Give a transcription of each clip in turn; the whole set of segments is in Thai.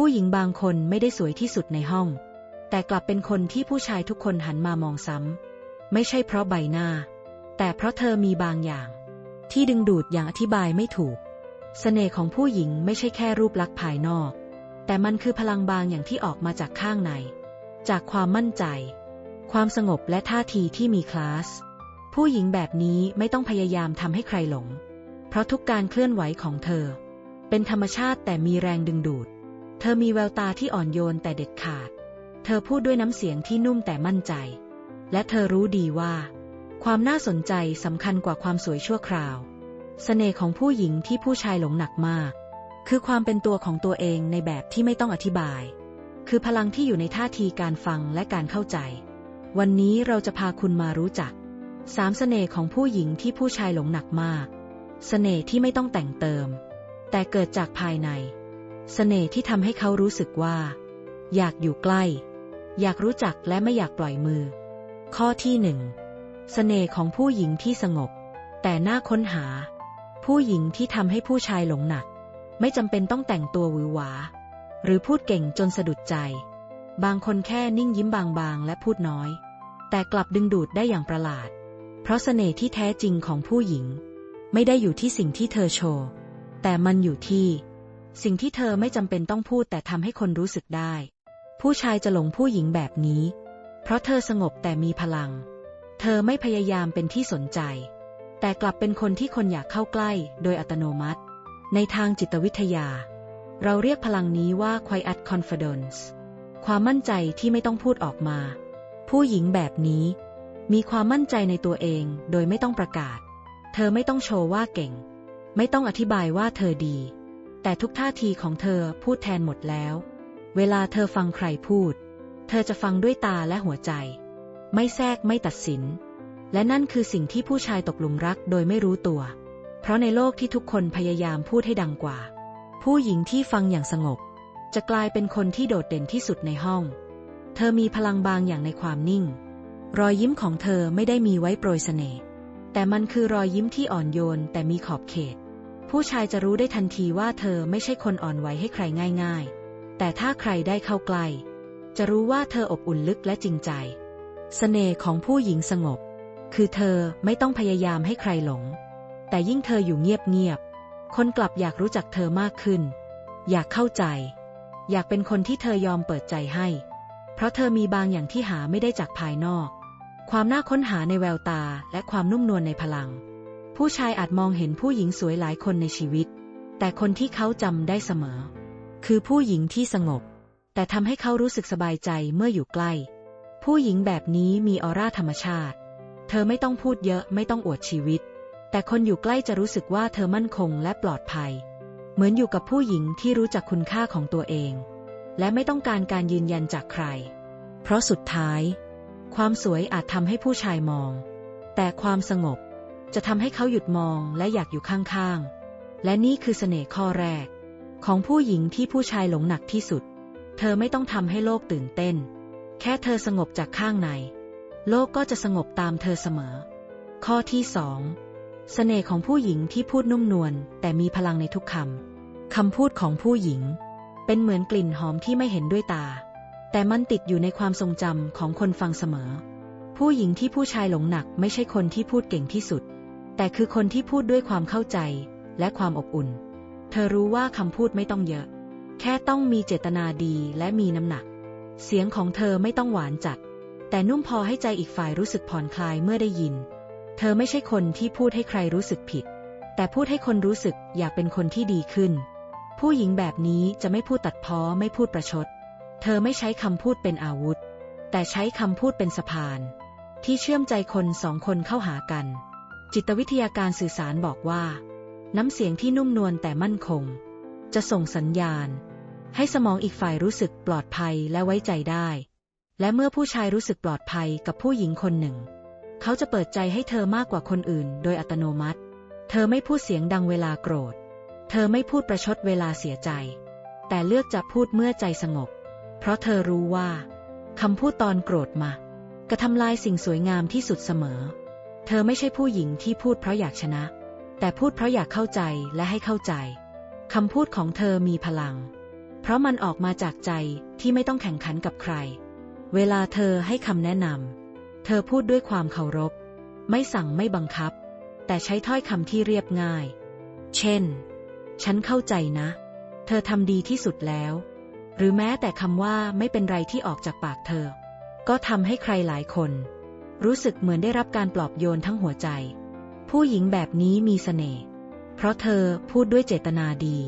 ผู้หญิงบางคนไม่ได้สวยที่สุดในห้อง แต่กลับเป็นคนที่ผู้ชายทุกคนหันมามองซ้ำ ไม่ใช่เพราะใบหน้า แต่เพราะเธอมีบางอย่าง ที่ดึงดูดอย่างอธิบายไม่ถูกเสน่ห์ของผู้หญิงไม่ใช่แค่รูปลักษณ์ภายนอก แต่มันคือพลังบางอย่างที่ออกมาจากข้างใน จากความมั่นใจ ความสงบและท่าทีที่มีคลาส ผู้หญิงแบบนี้ไม่ต้องพยายามทำให้ใครหลง เพราะทุกการเคลื่อนไหวของเธอ เป็นธรรมชาติแต่มีแรงดึงดูด เธอมีแววตาที่อ่อนโยนแต่เด็ดขาด เธอพูดด้วยน้ำเสียงที่นุ่มแต่มั่นใจ และเธอรู้ดีว่า ความน่าสนใจสำคัญกว่าความสวยชั่วคราวเสน่ห์ของผู้หญิงที่ผู้ชายหลงหนักมาก คือความเป็นตัวของตัวเองในแบบที่ไม่ต้องอธิบาย คือพลังที่อยู่ในท่าทีการฟังและการเข้าใจ วันนี้เราจะพาคุณมารู้จักสามเสน่ห์ของผู้หญิงที่ผู้ชายหลงหนักมาก เสน่ห์ที่ไม่ต้องแต่งเติม แต่เกิดจากภายใน เสน่ห์ที่ทำให้เขารู้สึกว่า อยากอยู่ใกล้ อยากรู้จักและไม่อยากปล่อยมือ ข้อที่หนึ่งเสน่ห์ของผู้หญิงที่สงบ แต่น่าค้นหา ผู้หญิงที่ทำให้ผู้ชายหลงหนัก ไม่จำเป็นต้องแต่งตัวหวือหวา หรือพูดเก่งจนสะดุดใจ บางคนแค่นิ่งยิ้มบางๆ และพูดน้อย แต่กลับดึงดูดได้อย่างประหลาด เพราะเสน่ห์ที่แท้จริงของผู้หญิง ไม่ได้อยู่ที่สิ่งที่เธอโชว์ แต่มันอยู่ที่ สิ่งที่เธอไม่จำเป็นต้องพูดแต่ทำให้คนรู้สึกได้ ผู้ชายจะหลงผู้หญิงแบบนี้ เพราะเธอสงบแต่มีพลัง เธอไม่พยายามเป็นที่สนใจ แต่กลับเป็นคนที่คนอยากเข้าใกล้ โดยอัตโนมัติ ในทางจิตวิทยา เราเรียกพลังนี้ว่า quiet confidence ความมั่นใจที่ไม่ต้องพูดออกมา ผู้หญิงแบบนี้ มีความมั่นใจในตัวเองโดยไม่ต้องประกาศ เธอไม่ต้องโชว์ว่าเก่ง ไม่ต้องอธิบายว่าเธอดี แต่ทุกท่าทีของเธอพูดแทนหมดแล้ว เวลาเธอฟังใครพูด เธอจะฟังด้วยตาและหัวใจ ไม่แทรกไม่ตัดสิน และนั่นคือสิ่งที่ผู้ชายตกหลุมรักโดยไม่รู้ตัว เพราะในโลกที่ทุกคนพยายามพูดให้ดังกว่า ผู้หญิงที่ฟังอย่างสงบ จะกลายเป็นคนที่โดดเด่นที่สุดในห้อง เธอมีพลังบางอย่างในความนิ่ง รอยยิ้มของเธอไม่ได้มีไว้โปรยเสน่ห์แต่มันคือรอยยิ้มที่อ่อนโยนแต่มีขอบเขต ผู้ชายจะรู้ได้ทันทีว่าเธอไม่ใช่คนอ่อนไหวให้ใครง่าย ๆ แต่ถ้าใครได้เข้าใกล้ จะรู้ว่าเธออบอุ่นลึกและจริงใจเสน่ห์ของผู้หญิงสงบ คือเธอไม่ต้องพยายามให้ใครหลง แต่ยิ่งเธออยู่เงียบๆ คนกลับอยากรู้จักเธอมากขึ้น อยากเข้าใจ อยากเป็นคนที่เธอยอมเปิดใจให้ เพราะเธอมีบางอย่างที่หาไม่ได้จากภายนอก ความน่าค้นหาในแววตาและความนุ่มนวลในพลัง ผู้ชายอาจมองเห็นผู้หญิงสวยหลายคนในชีวิต แต่คนที่เขาจำได้เสมอ คือผู้หญิงที่สงบ แต่ทำให้เขารู้สึกสบายใจเมื่ออยู่ใกล้ ผู้หญิงแบบนี้มีออร่าธรรมชาติ เธอไม่ต้องพูดเยอะไม่ต้องอวดชีวิต แต่คนอยู่ใกล้จะรู้สึกว่าเธอมั่นคงและปลอดภัย เหมือนอยู่กับผู้หญิงที่รู้จักคุณค่าของตัวเอง และไม่ต้องการการยืนยันจากใคร เพราะสุดท้าย ความสวยอาจทำให้ผู้ชายมอง แต่ความสงบ จะทำให้เขาหยุดมองและอยากอยู่ข้างๆ และนี่คือเสน่ห์ข้อแรก ของผู้หญิงที่ผู้ชายหลงหนักที่สุด เธอไม่ต้องทำให้โลกตื่นเต้น แค่เธอสงบจากข้างใน โลกก็จะสงบตามเธอเสมอ ข้อที่สองเสน่ห์ของผู้หญิงที่พูดนุ่มนวลแต่มีพลังในทุกคำ คำพูดของผู้หญิง เป็นเหมือนกลิ่นหอมที่ไม่เห็นด้วยตา แต่มันติดอยู่ในความทรงจำของคนฟังเสมอ ผู้หญิงที่ผู้ชายหลงหนักไม่ใช่คนที่พูดเก่งที่สุด แต่คือคนที่พูดด้วยความเข้าใจและความอบอุ่น เธอรู้ว่าคำพูดไม่ต้องเยอะ แค่ต้องมีเจตนาดีและมีน้ำหนัก เสียงของเธอไม่ต้องหวานจัด แต่นุ่มพอให้ใจอีกฝ่ายรู้สึกผ่อนคลายเมื่อได้ยิน เธอไม่ใช่คนที่พูดให้ใครรู้สึกผิด แต่พูดให้คนรู้สึกอยากเป็นคนที่ดีขึ้น ผู้หญิงแบบนี้จะไม่พูดตัดพ้อไม่พูดประชด เธอไม่ใช้คำพูดเป็นอาวุธ แต่ใช้คำพูดเป็นสะพาน ที่เชื่อมใจคนสองคนเข้าหากัน จิตวิทยาการสื่อสารบอกว่า น้ำเสียงที่นุ่มนวลแต่มั่นคง จะส่งสัญญาณ ให้สมองอีกฝ่ายรู้สึกปลอดภัยและไว้ใจได้ และเมื่อผู้ชายรู้สึกปลอดภัยกับผู้หญิงคนหนึ่ง เขาจะเปิดใจให้เธอมากกว่าคนอื่น โดยอัตโนมัติ เธอไม่พูดเสียงดังเวลาโกรธ เธอไม่พูดประชดเวลาเสียใจ แต่เลือกจะพูดเมื่อใจสงบ เพราะเธอรู้ว่าคำพูดตอนโกรธมากระทำลายสิ่งสวยงามที่สุดเสมอ เธอไม่ใช่ผู้หญิงที่พูดเพราะอยากชนะ แต่พูดเพราะอยากเข้าใจและให้เข้าใจ คำพูดของเธอมีพลัง เพราะมันออกมาจากใจที่ไม่ต้องแข่งขันกับใคร เวลาเธอให้คำแนะนำเธอพูดด้วยความเคารพ ไม่สั่งไม่บังคับ แต่ใช้ถ้อยคำที่เรียบง่าย เช่น ฉันเข้าใจนะ เธอทำดีที่สุดแล้ว หรือแม้แต่คำว่าไม่เป็นไรที่ออกจากปากเธอ ก็ทำให้ใครหลายคน รู้สึกเหมือนได้รับการปลอบโยนทั้งหัวใจ ผู้หญิงแบบนี้มีเสน่ห์ เพราะเธอพูดด้วยเจตนาดี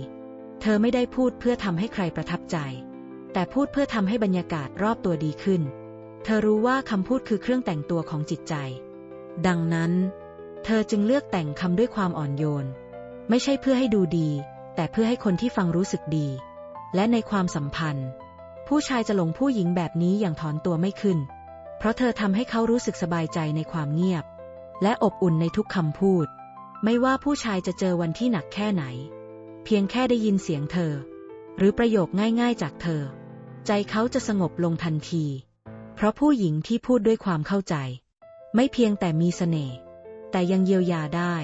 เธอไม่ได้พูดเพื่อทำให้ใครประทับใจ แต่พูดเพื่อทำให้บรรยากาศรอบตัวดีขึ้น เธอรู้ว่าคำพูดคือเครื่องแต่งตัวของจิตใจ ดังนั้น เธอจึงเลือกแต่งคำด้วยความอ่อนโยน ไม่ใช่เพื่อให้ดูดี แต่เพื่อให้คนที่ฟังรู้สึกดี และในความสัมพันธ์ ผู้ชายจะหลงผู้หญิงแบบนี้อย่างถอนตัวไม่ขึ้น เพราะเธอทำให้เขารู้สึกสบายใจในความเงียบ และอบอุ่นในทุกคำพูด ไม่ว่าผู้ชายจะเจอวันที่หนักแค่ไหน เพียงแค่ได้ยินเสียงเธอ หรือประโยคง่ายๆจากเธอ ใจเขาจะสงบลงทันที เพราะผู้หญิงที่พูดด้วยความเข้าใจ ไม่เพียงแต่มีเสน่ห์แต่ยังเยียวยาได้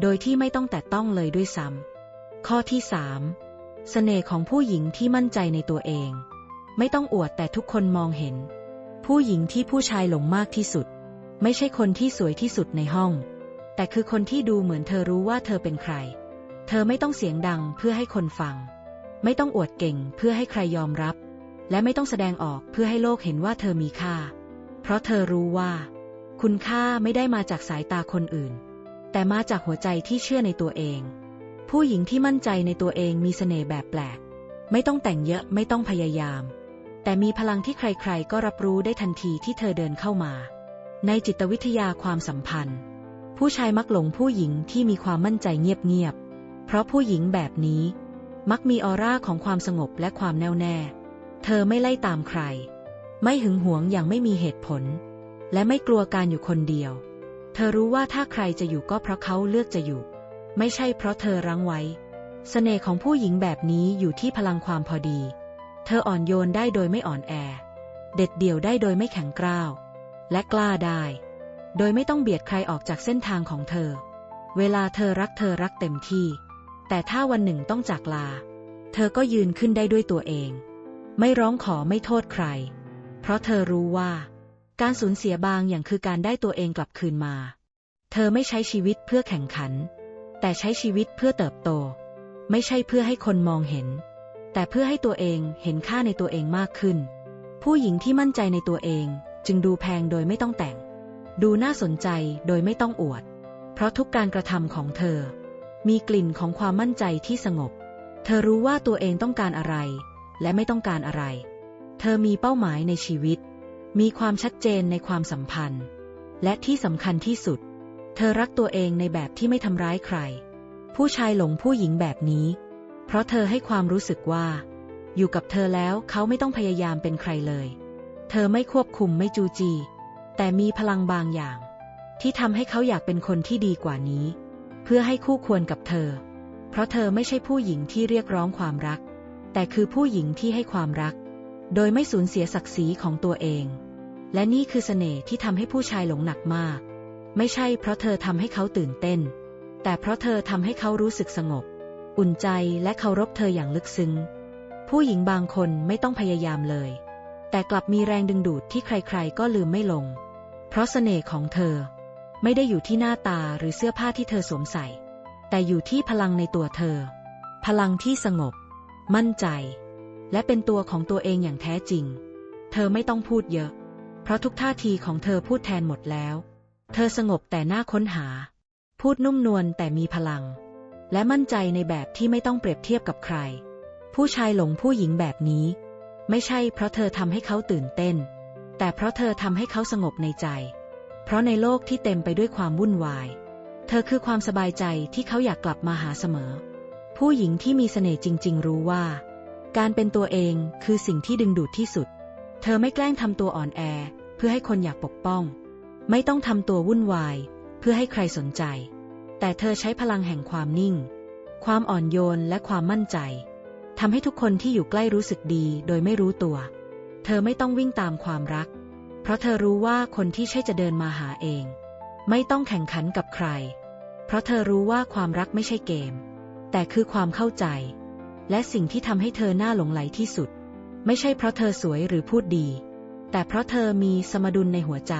โดยที่ไม่ต้องแตะต้องเลยด้วยซ้ำข้อที่สามเสน่ห์ของผู้หญิงที่มั่นใจในตัวเอง ไม่ต้องอวดแต่ทุกคนมองเห็น ผู้หญิงที่ผู้ชายหลงมากที่สุด ไม่ใช่คนที่สวยที่สุดในห้อง แต่คือคนที่ดูเหมือนเธอรู้ว่าเธอเป็นใคร เธอไม่ต้องเสียงดังเพื่อให้คนฟัง ไม่ต้องอวดเก่งเพื่อให้ใครยอมรับ และไม่ต้องแสดงออกเพื่อให้โลกเห็นว่าเธอมีค่า เพราะเธอรู้ว่า คุณค่าไม่ได้มาจากสายตาคนอื่น แต่มาจากหัวใจที่เชื่อในตัวเอง ผู้หญิงที่มั่นใจในตัวเองมีเสน่ห์แบบแปลก ไม่ต้องแต่งเยอะไม่ต้องพยายาม แต่มีพลังที่ใครๆ ก็รับรู้ได้ทันทีที่เธอเดินเข้ามา ในจิตวิทยาความสัมพันธ์ ผู้ชายมักหลงผู้หญิงที่มีความมั่นใจเงียบๆ เพราะผู้หญิงแบบนี้ มักมีออร่าของความสงบและความแน่วแน่ เธอไม่ไล่ตามใคร ไม่หึงหวงอย่างไม่มีเหตุผล และไม่กลัวการอยู่คนเดียว เธอรู้ว่าถ้าใครจะอยู่ก็เพราะเขาเลือกจะอยู่ ไม่ใช่เพราะเธอรั้งไว้เสน่ห์ของผู้หญิงแบบนี้อยู่ที่พลังความพอดี เธออ่อนโยนได้โดยไม่อ่อนแอ เด็ดเดี่ยวได้โดยไม่แข็งกร้าว และกล้าได้ โดยไม่ต้องเบียดใครออกจากเส้นทางของเธอ เวลาเธอรักเธอรักเต็มที่ แต่ถ้าวันหนึ่งต้องจากลา เธอก็ยืนขึ้นได้ด้วยตัวเอง ไม่ร้องขอไม่โทษใคร เพราะเธอรู้ว่า การสูญเสียบางอย่างคือการได้ตัวเองกลับคืนมา เธอไม่ใช้ชีวิตเพื่อแข่งขัน แต่ใช้ชีวิตเพื่อเติบโต ไม่ใช่เพื่อให้คนมองเห็น แต่เพื่อให้ตัวเองเห็นค่าในตัวเองมากขึ้น ผู้หญิงที่มั่นใจในตัวเองจึงดูแพงโดยไม่ต้องแต่ง ดูน่าสนใจโดยไม่ต้องอวด เพราะทุกการกระทำของเธอ มีกลิ่นของความมั่นใจที่สงบ เธอรู้ว่าตัวเองต้องการอะไร และไม่ต้องการอะไร เธอมีเป้าหมายในชีวิต มีความชัดเจนในความสัมพันธ์ และที่สำคัญที่สุด เธอรักตัวเองในแบบที่ไม่ทำร้ายใคร ผู้ชายหลงผู้หญิงแบบนี้ เพราะเธอให้ความรู้สึกว่า อยู่กับเธอแล้วเขาไม่ต้องพยายามเป็นใครเลย เธอไม่ควบคุมไม่จูจี แต่มีพลังบางอย่าง ที่ทำให้เขาอยากเป็นคนที่ดีกว่านี้ เพื่อให้คู่ควรกับเธอ เพราะเธอไม่ใช่ผู้หญิงที่เรียกร้องความรัก แต่คือผู้หญิงที่ให้ความรัก โดยไม่สูญเสียศักดิ์ศรีของตัวเอง และนี่คือเสน่ห์ที่ทำให้ผู้ชายหลงหนักมาก ไม่ใช่เพราะเธอทำให้เขาตื่นเต้น แต่เพราะเธอทำให้เขารู้สึกสงบ อุ่นใจและเคารพเธออย่างลึกซึ้ง ผู้หญิงบางคนไม่ต้องพยายามเลย แต่กลับมีแรงดึงดูดที่ใครๆ ก็ลืมไม่ลง เพราะเสน่ห์ของเธอ ไม่ได้อยู่ที่หน้าตาหรือเสื้อผ้าที่เธอสวมใส่ แต่อยู่ที่พลังในตัวเธอ พลังที่สงบ มั่นใจ และเป็นตัวของตัวเองอย่างแท้จริง เธอไม่ต้องพูดเยอะ เพราะทุกท่าทีของเธอพูดแทนหมดแล้ว เธอสงบแต่หน้าค้นหา พูดนุ่มนวลแต่มีพลัง และมั่นใจในแบบที่ไม่ต้องเปรียบเทียบกับใคร ผู้ชายหลงผู้หญิงแบบนี้ ไม่ใช่เพราะเธอทำให้เขาตื่นเต้น แต่เพราะเธอทำให้เขาสงบในใจ เพราะในโลกที่เต็มไปด้วยความวุ่นวาย เธอคือความสบายใจที่เขาอยากกลับมาหาเสมอ ผู้หญิงที่มีเสน่ห์จริง ๆ รู้ว่า การเป็นตัวเองคือสิ่งที่ดึงดูดที่สุด เธอไม่แกล้งทำตัวอ่อนแอ เพื่อให้คนอยากปกป้อง ไม่ต้องทำตัววุ่นวาย เพื่อให้ใครสนใจ แต่เธอใช้พลังแห่งความนิ่ง ความอ่อนโยนและความมั่นใจทำให้ทุกคนที่อยู่ใกล้รู้สึกดีโดยไม่รู้ตัว เธอไม่ต้องวิ่งตามความรัก เพราะเธอรู้ว่าคนที่ใช่จะเดินมาหาเอง ไม่ต้องแข่งขันกับใคร เพราะเธอรู้ว่าความรักไม่ใช่เกม แต่คือความเข้าใจ และสิ่งที่ทำให้เธอหน้าหลงไหลที่สุด ไม่ใช่เพราะเธอสวยหรือพูดดี แต่เพราะเธอมีสมดุลในหัวใจ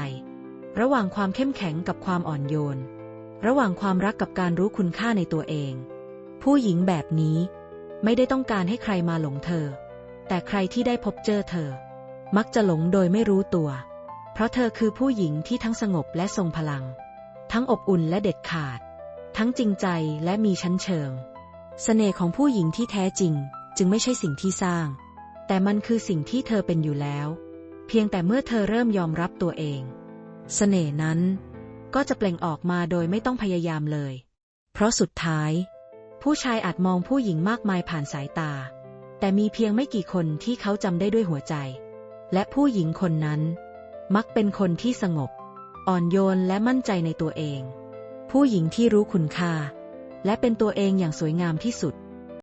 ระหว่างความเข้มแข็งกับความอ่อนโยน ระหว่างความรักกับการรู้คุณค่าในตัวเอง ผู้หญิงแบบนี้ไม่ได้ต้องการให้ใครมาหลงเธอ แต่ใครที่ได้พบเจอเธอ มักจะหลงโดยไม่รู้ตัว เพราะเธอคือผู้หญิงที่ทั้งสงบและทรงพลัง ทั้งอบอุ่นและเด็ดขาด ทั้งจริงใจและมีชั้นเชิงเสน่ห์ของผู้หญิงที่แท้จริง จึงไม่ใช่สิ่งที่สร้าง แต่มันคือสิ่งที่เธอเป็นอยู่แล้ว เพียงแต่เมื่อเธอเริ่มยอมรับตัวเองเสน่ห์นั้น ก็จะเปล่งออกมาโดยไม่ต้องพยายามเลย เพราะสุดท้าย ผู้ชายอาจมองผู้หญิงมากมายผ่านสายตา แต่มีเพียงไม่กี่คนที่เขาจำได้ด้วยหัวใจ และผู้หญิงคนนั้น มักเป็นคนที่สงบ อ่อนโยนและมั่นใจในตัวเอง ผู้หญิงที่รู้คุณค่า และเป็นตัวเองอย่างสวยงามที่สุด